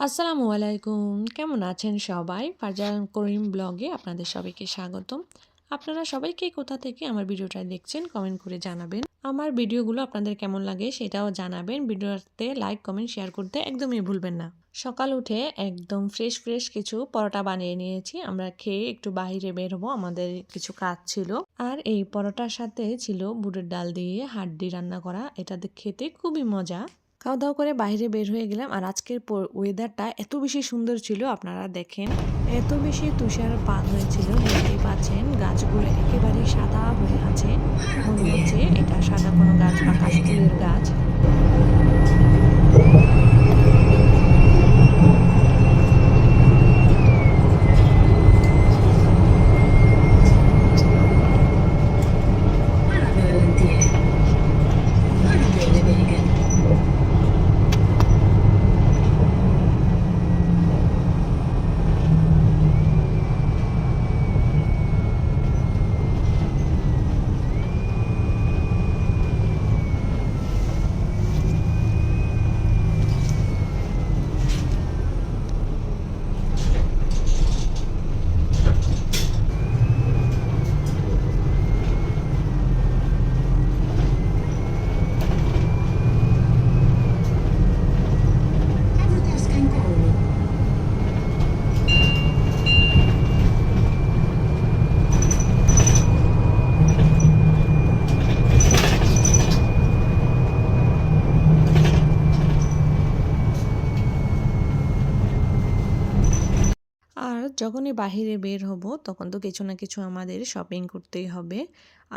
আসসালামু আলাইকুম। কেমন আছেন সবাই? ফারজান করিম ব্লগে আপনাদের সবাইকে স্বাগতম। আপনারা সবাইকে কোথা থেকে আমার ভিডিওটা দেখছেন কমেন্ট করে জানাবেন। আমার ভিডিওগুলো আপনাদের কেমন লাগে সেটাও জানাবেন। ভিডিওতে লাইক, কমেন্ট, শেয়ার করতে একদমই ভুলবেন না। সকাল উঠে একদম ফ্রেশ ফ্রেশ কিছু পরোটা বানিয়ে নিয়েছি। আমরা খেয়ে একটু বাইরে বের হব, আমাদের কিছু কাজ ছিল। আর এই পরোটার সাথে ছিল বুটের ডাল দিয়ে হাড্ডি রান্না করা। এটা খেতে খুবই মজা। খাওয়া দাওয়া করে বাইরে বের হয়ে গেলাম আর আজকের ওয়েদারটা এত বেশি সুন্দর ছিল, আপনারা দেখেন। এত বেশি তুষারপাত হয়েছিল, দেখতেই পাচ্ছেন, গাছগুলো একেবারে সাদা হয়ে আছে। মনে হচ্ছে এটা সাদা কোনো গাছ বা কাশ্মীরের গাছ। যখনই বাহিরে বের হব, তখন তো কিছু না কিছু আমাদের শপিং করতেই হবে।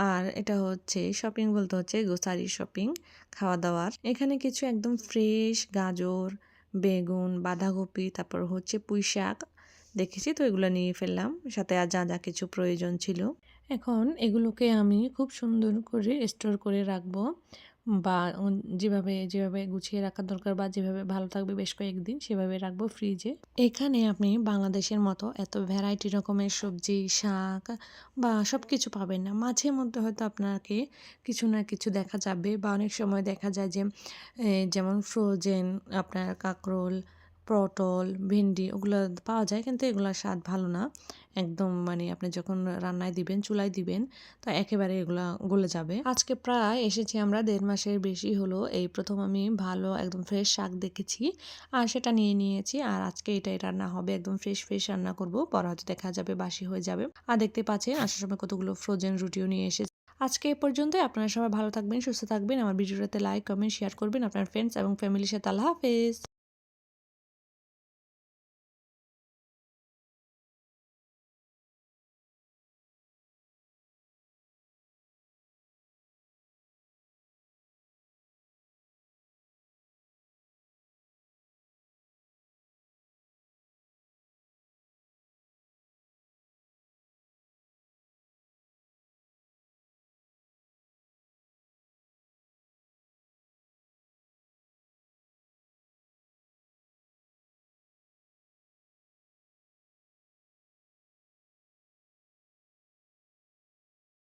আর এটা হচ্ছে শপিং বলতে হচ্ছে গ্রোসারি শপিং খাওয়া দাওয়ার এখানে কিছু একদম ফ্রেশ গাজর, বেগুন, বাঁধাকপি, তারপর হচ্ছে পুঁই শাক দেখেছি তো, এগুলো নিয়ে ফেললাম। সাথে আর যা যা কিছু প্রয়োজন ছিল। এখন এগুলোকে আমি খুব সুন্দর করে স্টোর করে রাখব। বা যেভাবে যেভাবে গুছিয়ে রাখা দরকার বা যেভাবে ভালো থাকবে বেশ কয়েকদিন সেভাবে রাখব ফ্রিজে এখানে আপনি বাংলাদেশের মতো এত ভ্যারাইটি রকমের সবজি, শাক বা সব কিছু পাবেন না। মাঝে মধ্যে হয়তো আপনাকে কিছু না কিছু দেখা যাবে বা অনেক সময় দেখা যায় যে যেমন ফ্রোজেন আপনার কাঁকরোল পটল, ভেন্ডি ওগুলো পাওয়া যায় কিন্তু এগুলোর স্বাদ ভালো না। একদম মানে আপনি যখন রান্নায় দিবেন, চুলায় দিবেন, তো একেবারে এগুলা গলে যাবে। আজকে প্রায় এসেছি আমরা দেড় মাসের বেশি হলো। এই প্রথম আমি ভালো একদম ফ্রেশ শাক দেখেছি আর সেটা নিয়ে নিয়েছি আর আজকে এটাই রান্না হবে। একদম ফ্রেশ ফ্রেশ রান্না করব। পরে হয়তো দেখা যাবে, বাসি হয়ে যাবে। আর দেখতে পাচ্ছেন, আসার সময় কতগুলো ফ্রোজেন রুটিও নিয়ে এসেছি। আজকে এ পর্যন্তই। আপনারা সবাই ভালো থাকবেন, সুস্থ থাকবেন। আমার ভিডিওটাতে লাইক কমেন্ট শেয়ার করবেন। আপনার ফ্রেন্ডস এবং ফ্যামিলির সাথে। আল্লাহ হাফেজ।